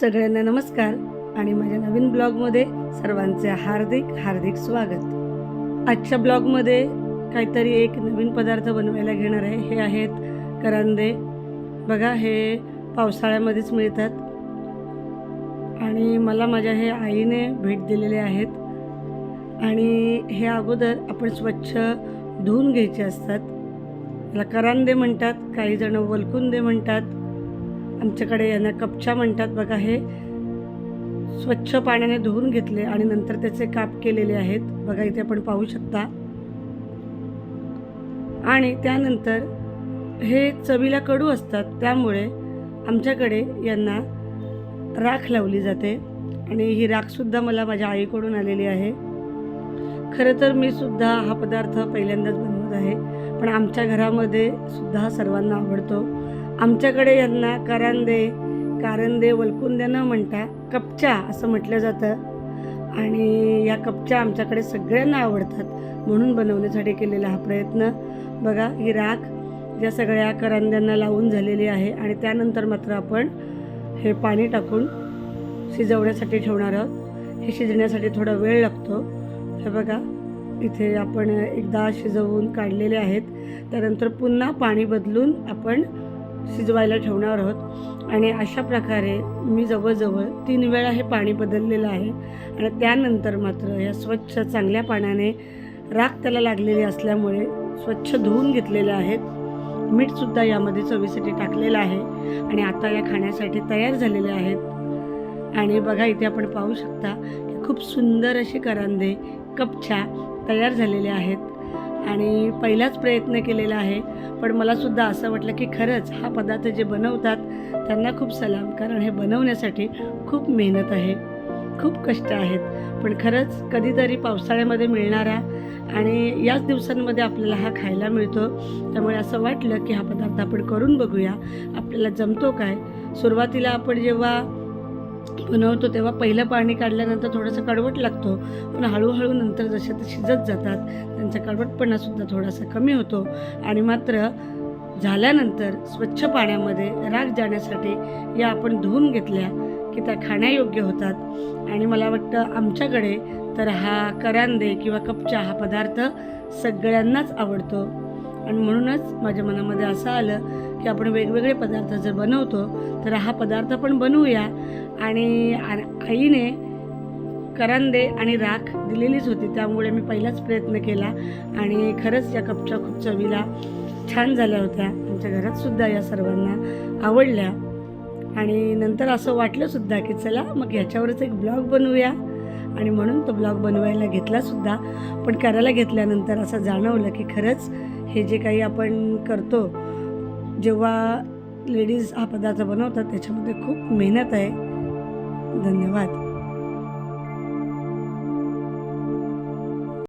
सगळ्यांना नमस्कार आणि माझ्या नवीन ब्लॉगमध्ये सर्वांचे हार्दिक हार्दिक स्वागत. आजच्या ब्लॉगमध्ये काहीतरी एक नवीन पदार्थ बनवायला घेणार आहे. हे आहेत करांदे. बघा हे पावसाळ्यामध्येच मिळतात. आणि मला माझ्या हे आईने भेट दिलेले आहेत. आणि हे अगोदर आपण स्वच्छ धुवून घ्यायचे असतात. याला करांदे म्हणतात काही जण वलकुंदे म्हणतात. आमच्याकडे यांना कपचा म्हणतात बघा हे. स्वच्छ पाण्याने धुवून घेतले आणि नंतर त्याचे काप केलेले आहेत. बघा इथे आपण पाहू शकता. आणि त्यानंतर हे चवीला कडू असतात त्यामुळे आमच्याकडे यांना राख लावली जाते. आणि ही राखसुद्धा मला माझ्या आईकडून आलेली आहे. खरं तर मी सुद्धा हा पदार्थ पहिल्यांदाच बनवत आहे. पण आमच्या घरामध्ये सुद्धा सर्वांना आवडतो. आमच्याकडे यांना करांदे कारंदे वलकुंदे न म्हणता कपच्या असं म्हटलं जातं. आणि या कपच्या आमच्याकडे सगळ्यांना आवडतात म्हणून बनवण्यासाठी केलेला हा प्रयत्न. बघा ही राख या सगळ्या करंद्यांना लावून झालेली आहे आणि त्यानंतर मात्र आपण हे पाणी टाकून शिजवण्यासाठी ठेवणार आहोत. हे शिजण्यासाठी थोडा वेळ लागतो. हे बघा इथे आपण एकदा शिजवून काढलेले आहेत. त्यानंतर पुन्हा पाणी बदलून आपण शिजवायला ठेवणार आहोत. आणि अशा प्रकारे मी जवळजवळ तीन वेळा हे पाणी बदललेलं आहे. आणि त्यानंतर मात्र या स्वच्छ चांगल्या पाण्याने राख त्याला लागलेली असल्यामुळे स्वच्छ धुवून घेतलेले आहेत. मीठसुद्धा यामध्ये चवीसाठी टाकलेलं आहे. आणि आता या खाण्यासाठी तयार झालेले आहेत. आणि बघा इथे आपण पाहू शकता की खूप सुंदर असे करांदे कपछा तयार झालेले आहेत. आणि पहिलाच प्रयत्न केलेला आहे. पण मलासुद्धा असं वाटलं की खरंच हा पदार्थ जे बनवतात त्यांना खूप सलाम. कारण हे बनवण्यासाठी खूप मेहनत आहे. खूप कष्ट आहेत. पण खरंच कधीतरी पावसाळ्यामध्ये मिळणारा आणि याच दिवसांमध्ये आपल्याला हा खायला मिळतो. त्यामुळे असं वाटलं की हा पदार्थ आपण करून बघूया. आपल्याला जमतो काय? सुरुवातीला आपण जेव्हा बनवतो तेव्हा पहिलं पाणी काढल्यानंतर थोडंसं कडवट लागतो. पण हळूहळू नंतर जसे ते शिजत जातात त्यांचा कडवटपणासुद्धा थोडासा कमी होतो. आणि मात्र झाल्यानंतर स्वच्छ पाण्यामध्ये राग जाण्यासाठी या आपण धुवून घेतल्या की त्या खाण्यायोग्य होतात. आणि मला वाटतं आमच्याकडे तर हा करांदे किंवा कपचा हा पदार्थ सगळ्यांनाच आवडतो. आणि म्हणूनच माझ्या मनामध्ये असं आलं की आपण वेगवेगळे पदार्थ जर बनवतो तर हा पदार्थ पण बनवूया. आणि आईने करंदे आणि राख दिलेलीच होती त्यामुळे मी पहिलाच प्रयत्न केला. आणि खरंच या कपच्या खूप चवीला छान झाल्या होत्या. आमच्या घरातसुद्धा या सर्वांना आवडल्या. आणि नंतर असं वाटलंसुद्धा की चला मग ह्याच्यावरच एक ब्लॉग बनवूया. आणि म्हणून तो ब्लॉग बनवायला घेतलासुद्धा पण करायला घेतल्यानंतर असं जाणवलं की खरंच हे जे काही आपण करतो जेव्हा लेडीज हा पदार्थ बनवतात त्याच्यामध्ये खूप मेहनत आहे. धन्यवाद.